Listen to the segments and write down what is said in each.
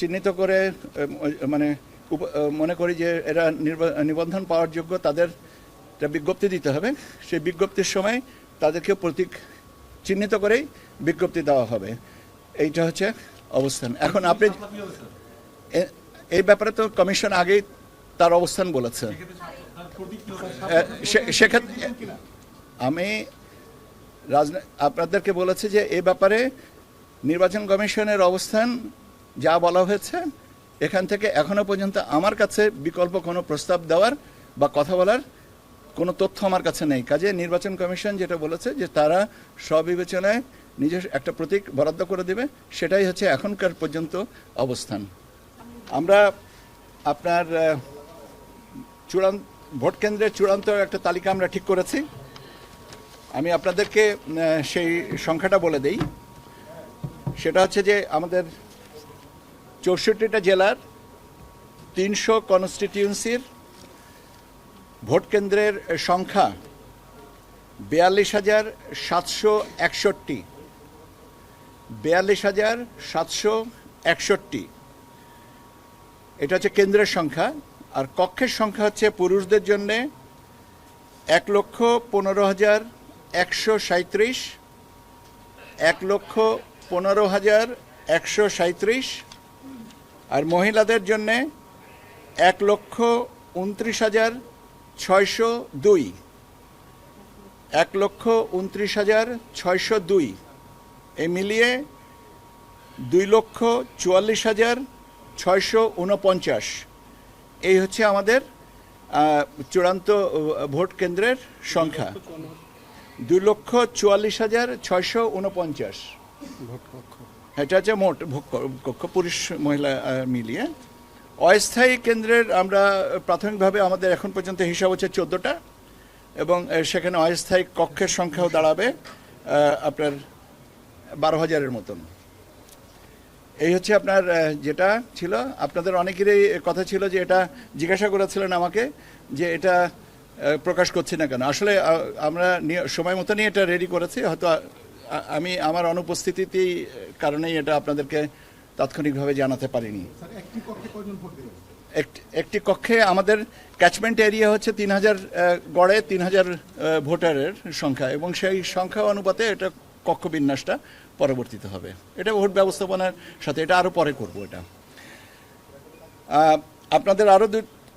চিহ্নিত করে মানে মনে করি যে এরা নিবন্ধন পাওয়ার যোগ্য তাদের বিজ্ঞপ্তি দিতে হবে। সেই বিজ্ঞপ্তির সময় তাদেরকে প্রতীক চিহ্নিত করেই বিজ্ঞপ্তি দেওয়া হবে। এইটা হচ্ছে অবস্থান। এখন আপনি এই ব্যাপারে তো কমিশন আগেই তার অবস্থান বলেছে। সেক্ষেত্রে আমি রাজনী, আপনাদেরকে বলেছে যে এই ব্যাপারে নির্বাচন কমিশনের অবস্থান যা বলা হয়েছে, এখান থেকে এখনও পর্যন্ত আমার কাছে বিকল্প কোনো প্রস্তাব দেওয়ার বা কথা বলার কোনো তথ্য আমার কাছে নেই। কাজে নির্বাচন কমিশন যেটা বলেছে যে তারা স্ববিবেচনায় নিজের একটা প্রতীক বরাদ্দ করে দেবে, সেটাই হচ্ছে এখনকার পর্যন্ত অবস্থান। আমরা আপনার চূড়ান্ত, ভোট কেন্দ্রের চূড়ান্ত একটা তালিকা আমরা ঠিক করেছি। আমি আপনাদেরকে সেই সংখ্যাটা বলে দেই। সেটা হচ্ছে যে আমাদের চৌষট্টিটা জেলার তিনশো কনস্টিটিউন্সির ভোট কেন্দ্রের সংখ্যা বিয়াল্লিশ হাজার সাতশো একষট্টি। বিয়াল্লিশ হাজার সাতশো একষট্টি। এটা হচ্ছে কেন্দ্রের সংখ্যা। আর কক্ষের সংখ্যা হচ্ছে পুরুষদের জন্যে এক লক্ষ পনেরো হাজার একশো সাঁত্রিশ এক লক্ষ পনেরো হাজার একশো সাঁত্রিশ আর মহিলাদের জন্যে এক লক্ষ উনত্রিশ হাজার ছয়শো দুই। এক লক্ষ উনত্রিশ হাজার ছয়শো দুই। এ মিলিয়ে দুই লক্ষ চুয়াল্লিশ হাজার ছয়শো উনপঞ্চাশ। এই হচ্ছে আমাদের চূড়ান্ত ভোট কেন্দ্রের সংখ্যা। দুই লক্ষ চুয়াল্লিশ হাজার ছয়শো উনপঞ্চাশ। এটা হচ্ছে মোট কক্ষ পুরুষ মহিলা মিলিয়ে। অস্থায়ী কেন্দ্রের আমরা প্রাথমিকভাবে আমাদের এখন পর্যন্ত হিসাব হচ্ছে চোদ্দোটা এবং সেখানে অস্থায়ী কক্ষের সংখ্যাও দাঁড়াবে আপনার বারো হাজারের মতন। এই হচ্ছে আপনার যেটা ছিল। আপনাদের অনেকেরই কথা ছিল যে এটা জিজ্ঞাসা করেছিলেন আমাকে যে এটা প্রকাশ করছি না কেন। আসলে আমরা নিয়ে- সময় মতনই এটা রেডি করেছি, হয়তো আমি আমার অনুপস্থিতিতেই আহ, কারণেই এটা আপনাদেরকে তাৎক্ষণিকভাবে জানাতে পারিনি। একটি- একটি কক্ষে আমাদের ক্যাচমেন্ট এরিয়া হচ্ছে তিন হাজার গড়ে তিন হাজার ভোটারের সংখ্যা এবং সেই সংখ্যা অনুপাতে এটা কক্ষ বিন্যাসটা পরবর্তীতে হবে। এটা ভোট ব্যবস্থাপনার সাথে এটা আরও পরে করব এটা। আপনাদের আরও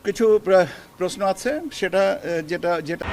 কিছু প্রশ্ন আছে সেটা যেটা যেটা